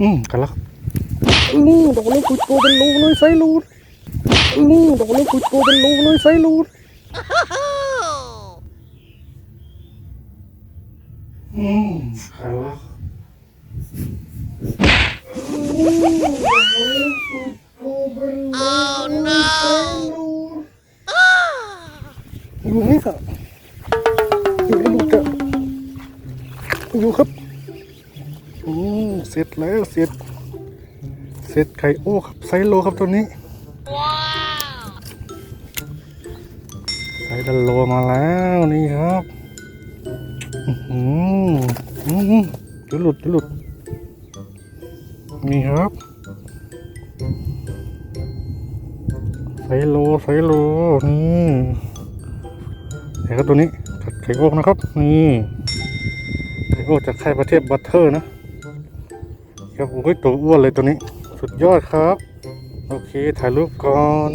อืมกันแล้วครับอืมดอกนี้คุยตัวเป็นรูเลยไซรูดอืมดอกนี้คุยตัวเป็นรูเลยไซรูดอืมกันแล้วอยู่นี่ค่ะอยู่ในลูกจะอยู่ครับอืม เสร็จแล้วเสร็จ เสร็จไข่โอ้ครับไซส์โลครับตัวนี้ไซส์ดันโลมาแล้วนี่ครับอือหืออือหือจะหลุดจะหลุดนี่ครับไซส์โลไซส์โลนี่ไข่ครับตัวนี้ผัดไข่โอ๊กนะครับ นี่ไข่โอ๊กจากไข่ประเทศบัตเทอร์นะ ครับโอ้ยตัวอ้วนเลยตัวนี้ สุดยอดครับ โอเค ถ่ายรูปก่อน